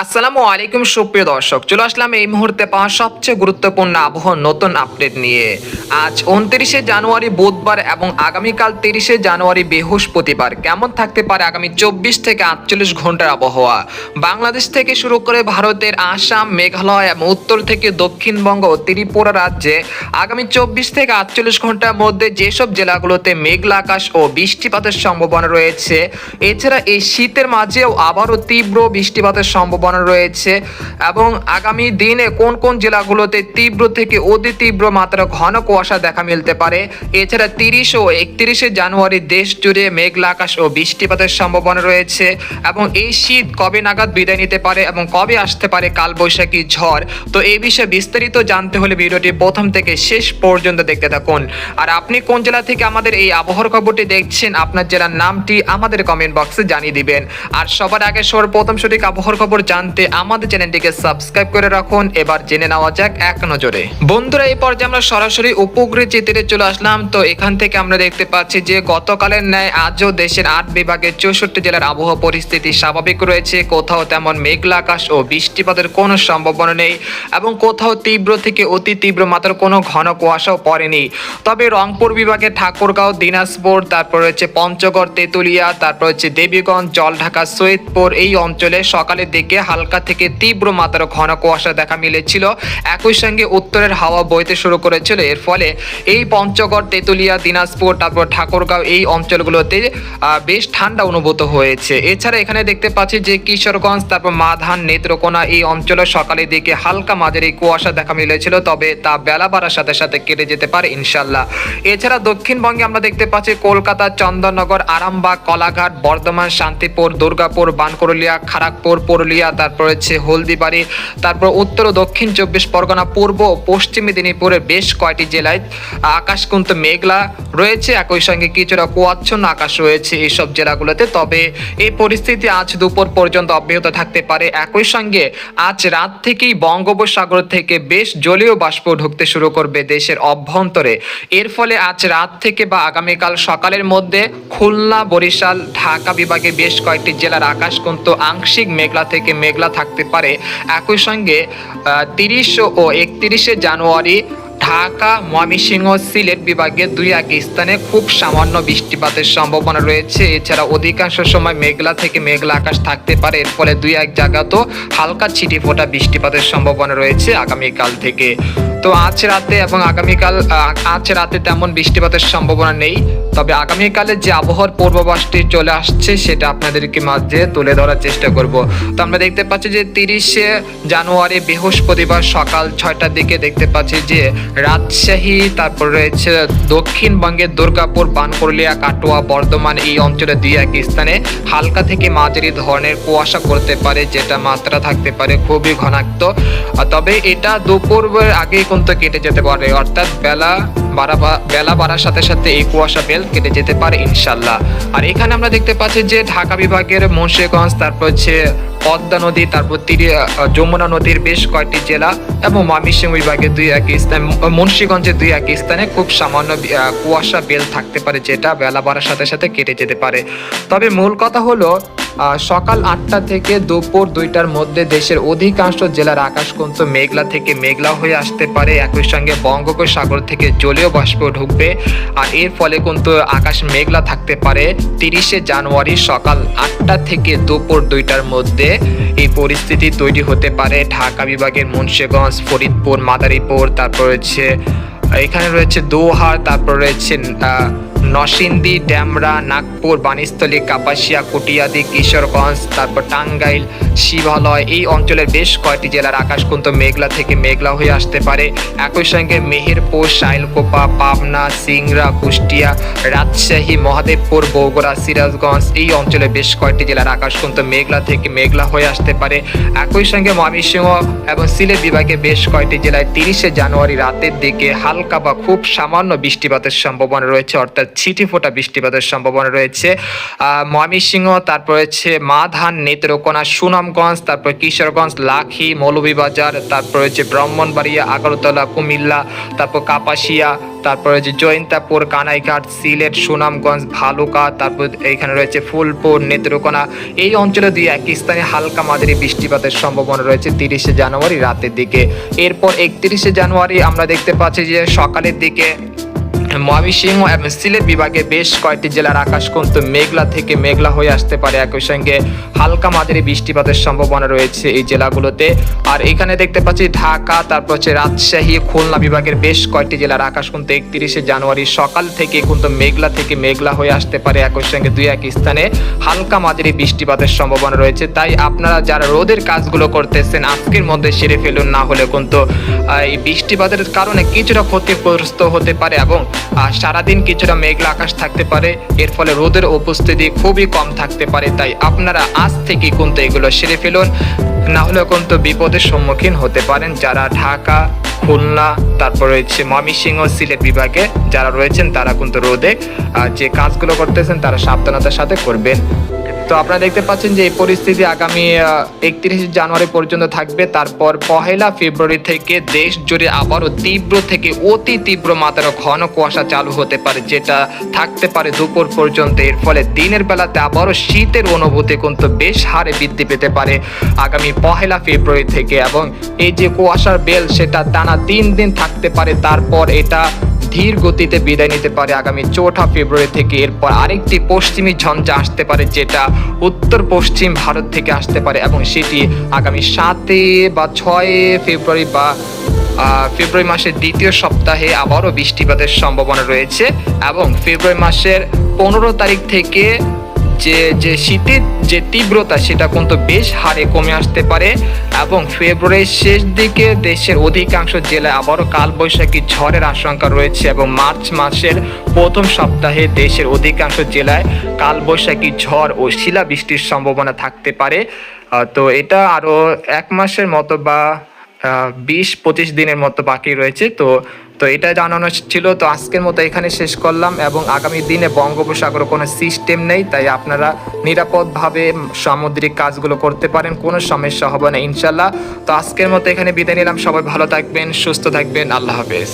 আসসালামু আলাইকুম, সুপ্রিয় দর্শক। চলে আসলাম এই মুহূর্তে পাওয়া সবচেয়ে গুরুত্বপূর্ণ আবহাওয়ার নতুন আপডেট নিয়ে। আজ উনত্রিশে জানুয়ারি বুধবার এবং আগামীকাল তিরিশে জানুয়ারি বৃহস্পতিবার। কেমন থাকতে পারে আগামী চব্বিশ থেকে আটচল্লিশ ঘণ্টার আবহাওয়া? বাংলাদেশ থেকে শুরু করে ভারতের আসাম, মেঘালয় এবং উত্তর থেকে দক্ষিণবঙ্গ ও ত্রিপুরা রাজ্যে আগামী চব্বিশ থেকে আটচল্লিশ ঘণ্টার মধ্যে যেসব জেলাগুলোতে মেঘলা আকাশ ও বৃষ্টিপাতের সম্ভাবনা রয়েছে, এছাড়া এই শীতের মাঝেও আবারও তীব্র বৃষ্টিপাতের সম্ভাবনা রয়েছে এবং আগামী দিনে কোন কোন জেলাগুলোতে তীব্র থেকে অতি তীব্র মাত্রা ঘন কুয়াশা দেখা মিলতে পারে? এছাড়া তিরিশ ও একত্রিশে জানুয়ারি দেশ জুড়ে মেঘলা আকাশ ও বৃষ্টিপাতের সম্ভাবনা রয়েছে এবং এই শীত কবে নাগাদ বিদায় নিতে পারে এবং কবে আসতে পারে কালবৈশাখী ঝড়? তো এই বিষয়ে বিস্তারিত জানতে হলে ভিডিওটি প্রথম থেকে শেষ পর্যন্ত দেখতে থাকুন। আর আপনি কোন জেলা থেকে আমাদের এই আবহাওয়ার খবরটি দেখছেন, আপনার জেলার নামটি আমাদের কমেন্ট বক্সে জানিয়ে দিবেন। আর সবার আগে সর্বপ্রথম সঠিক আবহাওয়ার খবর জানতে আমাদের চ্যানেলটিকে সাবস্ক্রাইব করে রাখুন। এবার জেনে নেওয়া যাক এক নজরে। বন্ধুরা, এই পর্যায়ে আমরা সরাসরি উপগ্রহ চিত্রে চলে আসলাম। তো এখান থেকে আমরা দেখতে পাচ্ছি যে, গতকালের ন্যায় আজও দেশের আট বিভাগের চৌষট্টি জেলার আবহাওয়া পরিস্থিতি স্বাভাবিক রয়েছে। কোথাও তেমন মেঘলা আকাশ ও বৃষ্টিপাতের কোনো সম্ভাবনা নেই এবং কোথাও তীব্র থেকে অতি তীব্র মাত্রার কোনো ঘন কুয়াশাও পড়েনি। তবে রংপুর বিভাগে ঠাকুরগাঁও, দিনাজপুর, তারপর রয়েছে পঞ্চগড়, তেঁতুলিয়া, তারপর হচ্ছে দেবীগঞ্জ, জলঢাকা, সৈয়দপুর এই অঞ্চলে সকালের দিকে হালকা থেকে তীব্র মাত্রার ঘন কুয়াশা দেখা মিলেছিল। একই সঙ্গে উত্তরের হাওয়া বইতে শুরু করেছিল। এর ফলে এই পঞ্চগড়, তেঁতুলিয়া, দিনাজপুর, তারপর ঠাকুরগাঁও এই অঞ্চলগুলোতে বেশ ঠান্ডা অনুভূত হয়েছে। এছাড়া এখানে দেখতে পাচ্ছি যে কিশোরগঞ্জ, তারপর মাধান, নেত্রকোনা এই অঞ্চলে সকালের দিকে হালকা মাঝারি কুয়াশা দেখা মিলেছিল। তবে তা বেলা বাড়ার সাথে সাথে কেটে যেতে পারে ইনশাল্লাহ এছাড়া দক্ষিণবঙ্গে আমরা দেখতে পাচ্ছি কলকাতা, চন্দননগর, আরামবাগ, কলাঘাট, বর্ধমান, শান্তিপুর, দুর্গাপুর বানকরলিয়া খড়গপুর পুরুলিয়া তারপর হচ্ছে হলদিবাড়ি, তারপর উত্তর ও দক্ষিণ চব্বিশ পরগনা, পূর্ব ও পশ্চিম মেদিনীপুরের বেশ কয়টি জেলায় আকাশ কিন্তু মেঘলা রয়েছে। একই সঙ্গে কিছুটা কুয়াচ্ছন্ন আকাশ রয়েছে এইসব জেলাগুলোতে। তবে এই পরিস্থিতি আজ দুপুর পর্যন্ত অব্যাহত থাকতে পারে। একই সঙ্গে আজ রাত থেকেই বঙ্গোপসাগর থেকে বেশ জলীয় বাষ্প ঢুকতে শুরু করবে দেশের অভ্যন্তরে। এর ফলে আজ রাত থেকে বা আগামীকাল সকালের মধ্যে খুলনা, বরিশাল, ঢাকা বিভাগে বেশ কয়েকটি জেলার আকাশ কিন্তু আংশিক মেঘলা থেকে মেঘলা থাকতে পারে। একই সঙ্গে তিরিশ ও একত্রিশে জানুয়ারি ঢাকা, ময়মনসিংহ, সিলেট বিভাগে দুই এক স্থানে খুব সামান্য বৃষ্টিপাতের সম্ভাবনা রয়েছে। এছাড়া অধিকাংশ সময় মেঘলা থেকে মেঘলা আকাশ থাকতে পারে। এর ফলে দুই এক জায়গাতেও হালকা ছিটি ফোটা বৃষ্টিপাতের সম্ভাবনা রয়েছে আগামীকাল থেকে। তো আজ রাতে এবং আগামীকাল আজ রাতে তেমন বৃষ্টিপাতের সম্ভাবনা নেই। তবে আগামীকালে যে আবহাওয়ার পূর্বাভাসটি চলে আসছে, সেটা আপনাদেরকে মাঝে তুলে ধরার চেষ্টা করব। তো আমরা দেখতে পাচ্ছি যে তিরিশে জানুয়ারি বৃহস্পতিবার সকাল ছয়টার দিকে দেখতে পাচ্ছি যে রাজশাহী, তারপর রয়েছে দক্ষিণবঙ্গের দুর্গাপুর বানকুরলিয়া কাটোয়া, বর্ধমান এই অঞ্চলে দুই এক স্থানে হালকা থেকে মাঝারি ধরনের কুয়াশা করতে পারে, যেটা মাত্রা থাকতে পারে খুবই ঘনাক্ত তবে এটা দুপুরের আগেই কিন্তু কেটে যেতে পারে। অর্থাৎ বেলা বাড়া বেলা বাড়ার সাথে সাথে এই কুয়াশা বেল কেটে যেতে পারে ইনশাল্লাহ। আর এখানে আমরা দেখতে পাচ্ছি যে ঢাকা বিভাগের মুন্সিগঞ্জ, তারপর হচ্ছে পদ্মা নদী, তারপর তীরে যমুনা নদীর বেশ কয়েকটি জেলা এবং মামিসিং বিভাগের দুই এক স্থান মুন্সিগঞ্জের দুই এক স্থানে খুব সামান্য কুয়াশা বেল থাকতে পারে যেটা বেলা বাড়ার সাথে সাথে কেটে যেতে পারে। তবে মূল কথা হলো সকাল আটটা থেকে দুপুর দুইটার মধ্যে দেশের অধিকাংশ জেলার আকাশ কিন্তু মেঘলা থেকে মেঘলা হয়ে আসতে পারে। একই সঙ্গে বঙ্গোপসাগর থেকে জলীয় বাষ্প ঢুকবে আর এর ফলে কিন্তু আকাশ মেঘলা থাকতে পারে। তিরিশে জানুয়ারি সকাল আটটা থেকে দুপুর দুইটার মধ্যে এই পরিস্থিতি তৈরি হতে পারে। ঢাকা বিভাগের মুন্সিগঞ্জ, ফরিদপুর, মাদারীপুর, তারপর হচ্ছে, এখানে রয়েছে দোহার, তারপর রয়েছে আহ, ড্যামরা নাগপুর বানিস্থলী কাপাসিয়া কুটিয়াদি কিশোরগঞ্জ তারপর টাঙ্গাইল শিবালয় এই অঞ্চলের বেশ কয়েকটি জেলার আকাশ কিন্তু মেঘলা থেকে মেঘলা হয়ে আসতে পারে। একই সঙ্গে মেহেরপুর শাইলকোপা পাবনা সিংড়া কুষ্টিয়া রাজশাহী মহাদেবপুর বগুড়া সিরাজগঞ্জ এই অঞ্চলে বেশ কয়েকটি জেলার আকাশ কিন্তু মেঘলা থেকে মেঘলা হয়ে আসতে পারে। একই সঙ্গে ময়মনসিংহ এবং সিলেট বিভাগে বেশ কয়েকটি জেলায় তিরিশে জানুয়ারি রাতের দিকে হালকা বা খুব সামান্য বৃষ্টিপাতের সম্ভাবনা রয়েছে অর্থাৎ ছিটি ফোটা বৃষ্টিপাতের সম্ভাবনা রয়েছে। ময়মনসিংহ, তারপর হচ্ছে মাধান, নেত্রকোনা, সুনামগঞ্জ, তারপর কিশোরগঞ্জ, লাখি, মৌলভীবাজার, তারপর হচ্ছে ব্রাহ্মণবাড়িয়া, আগরতলা, কুমিল্লা, তারপর কাপাসিয়া, তারপরে যে জয়ন্তাপুর, কানাইঘাট, সিলেট, সুনামগঞ্জ, ভালুকা, তারপর এইখানে রয়েছে ফুলপুর, নেত্রকোনা। এই অঞ্চলে দুই এক স্থানে হালকা মাঝারি বৃষ্টিপাতের সম্ভাবনা রয়েছে তিরিশে জানুয়ারি রাতের দিকে। এরপর একত্রিশে জানুয়ারি আমরা দেখতে পাচ্ছি যে সকালের দিকে ময়মনসিংহ এবং সিলেট বিভাগে বেশ কয়েকটি জেলার আকাশ কিন্তু মেঘলা থেকে মেঘলা হয়ে আসতে পারে একই সঙ্গে হালকা মাঝারি বৃষ্টিপাতের সম্ভাবনা রয়েছে এই জেলাগুলোতে। আর এখানে দেখতে পাচ্ছি ঢাকা, তারপর হচ্ছে রাজশাহী, খুলনা বিভাগের বেশ কয়েকটি জেলার আকাশ কিন্তু একত্রিশে জানুয়ারি সকাল থেকে কিন্তু মেঘলা থেকে মেঘলা হয়ে আসতে পারে একই সঙ্গে দুই এক স্থানে হালকা মাঝারি বৃষ্টিপাতের সম্ভাবনা রয়েছে। তাই আপনারা যারা রোদের কাজগুলো করতেছেন, আজকের মধ্যে সেরে ফেলুন, না হলে কিন্তু এই বৃষ্টিপাতের কারণে কিছুটা ক্ষতিগ্রস্ত হতে পারে এবং আহ, সারাদিন কিছুটা মেঘলা আকাশ থাকতে পারে। এর ফলে রোদের উপস্থিতি খুবই কম থাকতে পারে তাই আপনারা আজ থেকে কিন্তু এগুলো সেরে ফেলুন। না হলে কিন্তু বিপদের সম্মুখীন হতে পারেন যারা ঢাকা খুলনা তারপর রয়েছে ময়মনসিংহ সিলেট বিভাগে যারা রয়েছেন তারা কিন্তু রোদে যে কাজগুলো করতেছেন তারা সাবধানতার সাথে করবেন। তো আপনারা দেখতে পাচ্ছেন যে এই পরিস্থিতি আগামী একত্রিশে জানুয়ারি পর্যন্ত থাকবে। তারপর পহেলা ফেব্রুয়ারি থেকে দেশ জুড়ে আবারও তীব্র থেকে অতি তীব্র মাত্রার ঘন কুয়াশা চালু হতে পারে, যেটা থাকতে পারে দুপুর পর্যন্ত। এর ফলে দিনের বেলাতে আবারও শীতের অনুভূতি কিন্তু বেশ হারে বৃদ্ধি পেতে পারে আগামী পহেলা ফেব্রুয়ারি থেকে। এবং এই যে কুয়াশার বেল, সেটা টানা তিন দিন থাকতে পারে। তারপর এটা ধীর গতিতে বিদায় নিতে পারে আগামী চৌঠা ফেব্রুয়ারি থেকে। এরপর আরেকটি পশ্চিমী ঝঞ্ঝা আসতে পারে, যেটা উত্তর পশ্চিম ভারত থেকে আসতে পারে এবং সেটি আগামী সাতে বা ছয় ফেব্রুয়ারি বা ফেব্রুয়ারি মাসের দ্বিতীয় সপ্তাহে আবারও বৃষ্টিপাতের সম্ভাবনা রয়েছে এবং ফেব্রুয়ারি মাসের পনেরো তারিখ থেকে যে যে শীতের যে তীব্রতা সেটা কিন্তু বেশ হারে কমে আসতে পারে এবং ফেব্রুয়ারির শেষ দিকে দেশের অধিকাংশ জেলায় আবারও কালবৈশাখী ঝড়ের আশঙ্কা রয়েছে এবং মার্চ মাসের প্রথম সপ্তাহে দেশের অধিকাংশ জেলায় কালবৈশাখী ঝড় ও শিলাবৃষ্টির সম্ভাবনা থাকতে পারে। তো এটা আরও এক মাসের মতো বা বিশ পঁচিশ দিনের মতো বাকি রয়েছে। তো তো এটা জানানো ছিল। তো আজকের মতো এখানে শেষ করলাম এবং আগামী দিনে বঙ্গোপসাগরে কোনো সিস্টেম নেই, তাই আপনারা নিরাপদভাবে সামুদ্রিক কাজগুলো করতে পারেন, কোনো সমস্যা হবে না ইনশাল্লাহ। তো আজকের মতো এখানে বিদায় নিলাম। সবাই ভালো থাকবেন, সুস্থ থাকবেন। আল্লাহ হাফেজ।